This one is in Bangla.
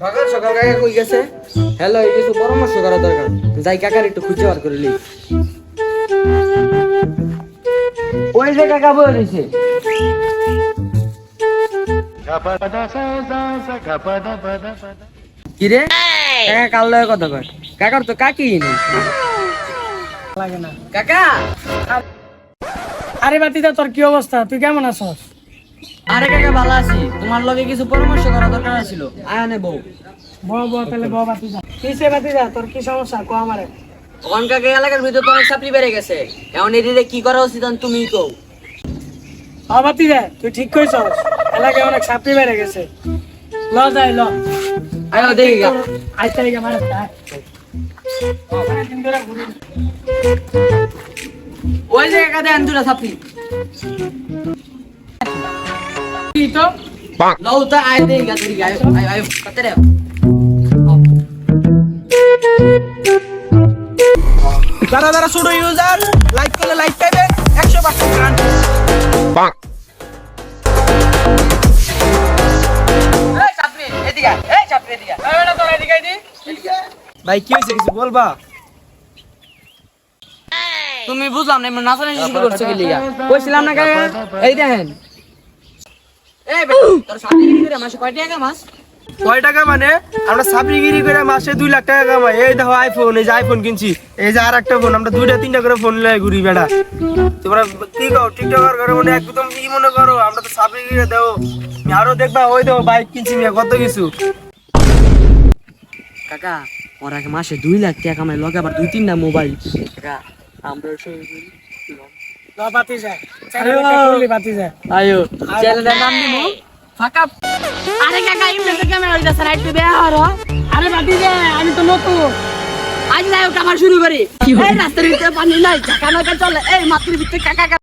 সকাল সকাল কাকা কই গেছে? হ্যালো এই কিছু পরামর্শ করা দরকার। যাই কাকার একটু খুঁজে বার করে লি ওই যে কাকা বই রয়েছে। কি রে? কাকা কাল লয় কথা কয়? কাকার তো কাকি নেই। লাগে না। কাকা! আরে বাতিদা তোর কি অবস্থা? তুই কেমন আছস? আরে কাকা ভালো আছি। তোমার লগে কিছু পরামর্শ করা দরকার ছিল আয়ানে বউ। বউ বউ তাহলে বউ বাতিদা কিসে বাতিদা তোর কি সমস্যা? কো আমারে। ওখান কাকা এলাকার ভিতর তো অনেক চাপড়ি বেড়ে গেছে। এখন এদিকে কি করা উচিত তুমিই কও। ও বাতিদা তুই ঠিক কইছস। এলাকায় অনেক ছাত্রী বেড়ে গেছে। ল যাই ল। আয়ো দেখি গা। আজ তারিখে আমার ওই যে কাকা দেন দুটা চাপড়ি গা দেখি গা আয়ো আয়ো আয়ো কত রে যারা যারা ছোট ইউজার লাইক করলে লাইক পাইবে একশো পার্সেন্ট ভাই কি হয়েছে কিছু বলবা তুমি বুঝলাম না নাচানাচি শুরু করছ কি লিগা? কইছিলাম না এই দেখেন। এই বেটা তোর সাথে করে মাসে কয় টাকা মাস? কয় টাকা মানে? আমরা সাবরিগিরি করে মাসে দুই লাখ টাকা কামাই। এই দেখো আইফোন এই যে আইফোন কিনছি। এই যে আর একটা ফোন আমরা দুইটা তিনটা করে ফোন লয়ে ঘুরি বেড়া। তোমরা কি কও টিকটকার করে মনে একদম কি মনে করো আমরা তো সাবরিগিরি দেও। আরও দেখবা ওই দেখো বাইক কিনছি মিয়া কত কিছু। কাকা ওর আগে মাসে দুই লাখ টাকা কামাই লগে আবার দুই তিনটা মোবাইল কাকা আমরা আয়ো চ্যানেলের নাম দিমু? ফাকা আরে কাকা ইমনে তো ক্যামেরা হইতাছে না একটু বেয়া হরো আরে বাতি যা আমি তো নতুন। আজ যাই শুরু করি। এই রাস্তার ভিতরে পানি নাই চলে। এই মাটির ভিতরে কাকা